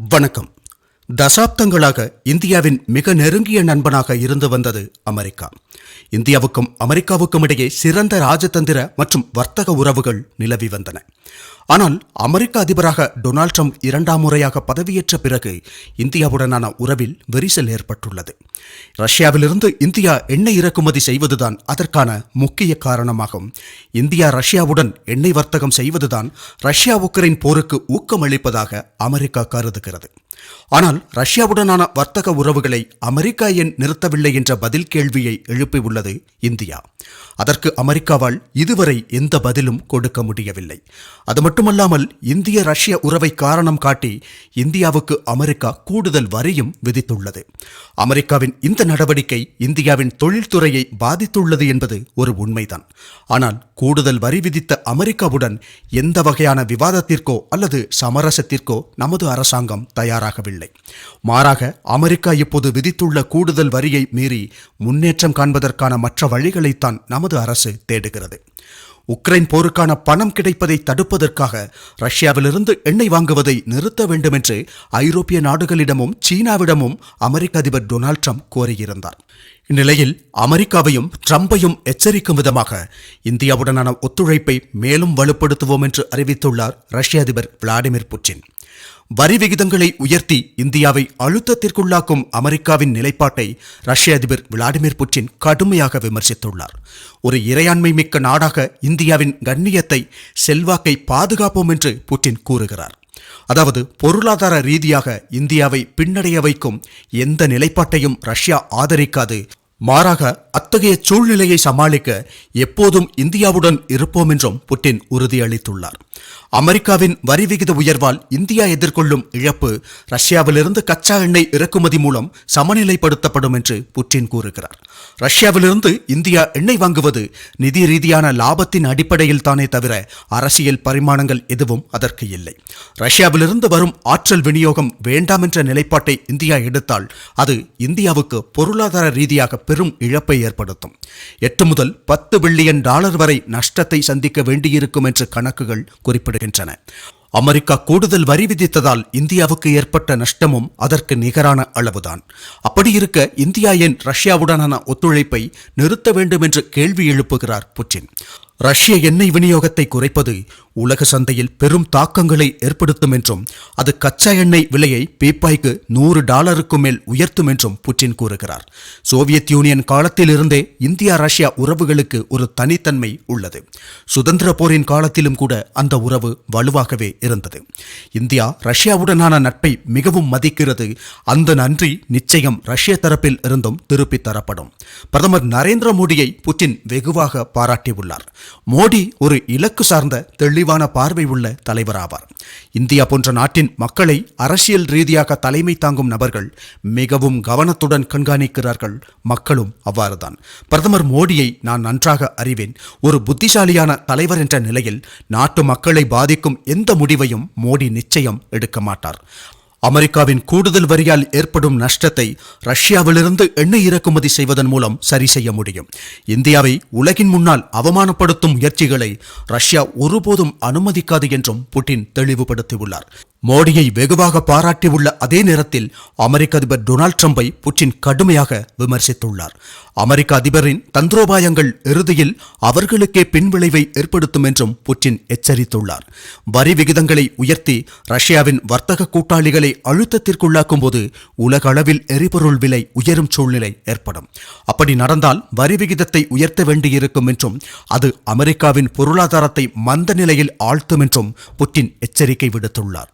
வணக்கம். தசாப்தங்களாக இந்தியாவின் மிக நெருங்கிய நண்பனாக இருந்து வந்தது அமெரிக்கா. இந்தியாவுக்கும் அமெரிக்காவுக்கும் இடையே சிறந்த ராஜதந்திர மற்றும் வர்த்தக உறவுகள் நிலவி வந்தன. ஆனால் அமெரிக்க அதிபராக டொனால்ட் ட்ரம்ப் இரண்டாம் முறையாக பதவியேற்ற பிறகு இந்தியாவுடனான உறவில் விரிசல் ஏற்பட்டுள்ளது. ரஷ்யாவிலிருந்து இந்தியா எண்ணெய் இறக்குமதி செய்வதுதான் அதற்கான முக்கிய காரணமாகும். இந்தியா ரஷ்யாவுடன் எண்ணெய் வர்த்தகம் செய்வதுதான் ரஷ்யா உக்ரைன் போருக்கு ஊக்கமளிப்பதாக அமெரிக்கா கருதுகிறது. ஆனால் ரஷ்யாவுடனான வர்த்தக உறவுகளை அமெரிக்கா ஏன் நிறுத்தவில்லை என்ற பதில் கேள்வியை எழுப்பியுள்ளது இந்தியா. அதற்கு அமெரிக்காவால் இதுவரை எந்த பதிலும் கொடுக்க முடியவில்லை. அது மட்டுமல்லாமல் இந்திய ரஷ்ய உறவை காரணம் காட்டி இந்தியாவுக்கு அமெரிக்கா கூடுதல் வரியும் விதித்துள்ளது. அமெரிக்காவின் இந்த நடவடிக்கை இந்தியாவின் தொழில்துறையை பாதித்துள்ளது என்பது ஒரு உண்மைதான். ஆனால் கூடுதல் வரி விதித்த அமெரிக்காவுடன் எந்த வகையான விவாதத்திற்கோ அல்லது சமரசத்திற்கோ நமது அரசாங்கம் தயாராகவில்லை. மாறாக அமெரிக்கா இப்போது விதித்துள்ள கூடுதல் வரியை மீறி முன்னேற்றம் காண்பதற்கான மற்ற வழிகளைத்தான் நமது அரசு தேடுகிறது. உக்ரைன் போருக்கான பணம் கிடைப்பதை தடுப்பதற்காக ரஷ்யாவிலிருந்து எண்ணெய் வாங்குவதை நிறுத்த வேண்டும் என்று ஐரோப்பிய நாடுகளிடமும் சீனாவிடமும் அமெரிக்க அதிபர் டொனால்ட் ட்ரம்ப் கோரியிருந்தார். இந்நிலையில் அமெரிக்காவையும் ட்ரம்பையும் எச்சரிக்கும் விதமாக இந்தியாவுடனான ஒத்துழைப்பை மேலும் வலுப்படுத்துவோம் என்று அறிவித்துள்ளார் ரஷ்ய அதிபர் விளாடிமிர் புட்டின். வரி விகிதங்களை உயர்த்தி இந்தியாவை அழுத்தத்திற்குள்ளாக்கும் அமெரிக்காவின் நிலைப்பாட்டை ரஷ்ய அதிபர் விளாடிமிர் புட்டின் கடுமையாக விமர்சித்துள்ளார். ஒரு இறையாண்மை மிக்க நாடாக இந்தியாவின் கண்ணியத்தை செல்வாக்கை பாதுகாப்போம் என்று புட்டின் கூறுகிறார். அதாவது பொருளாதார ரீதியாக இந்தியாவை பின்னடைய வைக்கும் எந்த நிலைப்பாட்டையும் ரஷ்யா ஆதரிக்காது. மாறாக அத்தகைய சூழ்நிலையை சமாளிக்க எப்போதும் இந்தியாவுடன் இருப்போம் என்றும் புட்டின் உறுதியளித்துள்ளார். அமெரிக்காவின் வரி விகித உயர்வால் இந்தியா எதிர்கொள்ளும் இழப்பு ரஷ்யாவிலிருந்து கச்சா எண்ணெய் இறக்குமதி மூலம் சமநிலைப்படுத்தப்படும் என்று புட்டின் கூறுகிறார். ரஷ்யாவிலிருந்து இந்தியா எண்ணெய் வாங்குவது நிதி ரீதியான லாபத்தின் அடிப்படையில் தானே தவிர அரசியல் பரிமாணங்கள் எதுவும் அதற்கு இல்லை. ரஷ்யாவிலிருந்து வரும் ஆற்றல் விநியோகம் வேண்டாம் என்ற நிலைப்பாட்டை இந்தியா எடுத்தால் அது இந்தியாவுக்கு பொருளாதார ரீதியாக பெரும் இழப்பை ஏற்படுத்தும். எட்டு முதல் பத்து பில்லியன் டாலர் வரை நஷ்டத்தை சந்திக்க வேண்டியிருக்கும் என்று கணக்குகள் குறிப்பிடுகின்றன. அமெரிக்கா கூடுதல் வரி விதித்ததால் இந்தியாவுக்கு ஏற்பட்ட நஷ்டமும் அதற்கு நிகரான அளவுதான். அப்படியிருக்க இந்தியா ஏன் ரஷ்யாவுடனான ஒத்துழைப்பை நிறுத்த வேண்டும் என்று கேள்வி எழுப்புகிறார் புட்டின். ரஷ்ய எண்ணெய் விநியோகத்தை குறைப்பது உலக சந்தையில் பெரும் தாக்கங்களை ஏற்படுத்தும் என்றும் அது கச்சா எண்ணெய் விலையை பீப்பாய்க்கு நூறு டாலருக்கு மேல் உயர்த்தும் என்றும் புட்டின் கூறுகிறார். சோவியத் யூனியன் காலத்திலிருந்தே இந்தியா ரஷ்யா உறவுகளுக்கு ஒரு தனித்தன்மை உள்ளது. சுதந்திர போரின் காலத்திலும் கூட அந்த உறவு வலுவாகவே இருந்தது. இந்தியா ரஷ்யாவுடனான நட்பை மிகவும் மதிக்கிறது. அந்த நன்றி நிச்சயம் ரஷ்ய தரப்பில் இருந்தும் திருப்பித் தரப்படும். பிரதமர் நரேந்திர மோடியை புட்டின் வெகுவாக பாராட்டியுள்ளார். மோடி ஒரு இலக்கு சார்ந்த தெளிவான பார்வை உள்ள தலைவராவார். இந்தியா போன்ற நாட்டின் மக்களை அரசியல் ரீதியாக தலைமை தாங்கும் நபர்கள் மிகவும் கவனத்துடன் கண்காணிக்கிறார்கள். மக்களும் அவ்வாறுதான். பிரதமர் மோடியை நான் நன்றாக அறிவேன். ஒரு புத்திசாலியான தலைவர் என்ற நிலையில் நாட்டு மக்களை பாதிக்கும் எந்த முடிவு முடிவையும் மோடி நிச்சயம் எடுக்க மாட்டார். அமெரிக்காவின் கூடுதல் வரியால் ஏற்படும் நஷ்டத்தை ரஷ்யாவிலிருந்து எண்ணெய் இறக்குமதி செய்வதன் மூலம் சரி செய்ய முடியும். இந்தியாவை உலகின் முன்னால் அவமானப்படுத்தும் முயற்சிகளை ரஷ்யா ஒருபோதும் அனுமதிக்காது என்றும் புட்டின் தெளிவுபடுத்தியுள்ளார். மோடியை வெகுவாக பாராட்டியுள்ள அதே நேரத்தில் அமெரிக்க அதிபர் டொனால்ட் ட்ரம்பை புட்டின் கடுமையாக விமர்சித்துள்ளார். அமெரிக்க அதிபரின் தந்திரோபாயங்கள் இறுதியில் அவர்களுக்கே பின்விளைவை ஏற்படுத்தும் என்றும் புட்டின் எச்சரித்துள்ளார். வரி விகிதங்களை உயர்த்தி ரஷ்யாவின் வர்த்தக கூட்டாளிகளை அழுத்தத்திற்குள்ளாக்கும் போது உலக அளவில் எரிபொருள் விலை உயரும் சூழ்நிலை ஏற்படும். அப்படி நடந்தால் வரி விகிதத்தை உயர்த்த வேண்டியிருக்கும் என்றும் அது அமெரிக்காவின் பொருளாதாரத்தை மந்த நிலையில் ஆழ்த்தும் என்றும் புட்டின் எச்சரிக்கை விடுத்துள்ளார்.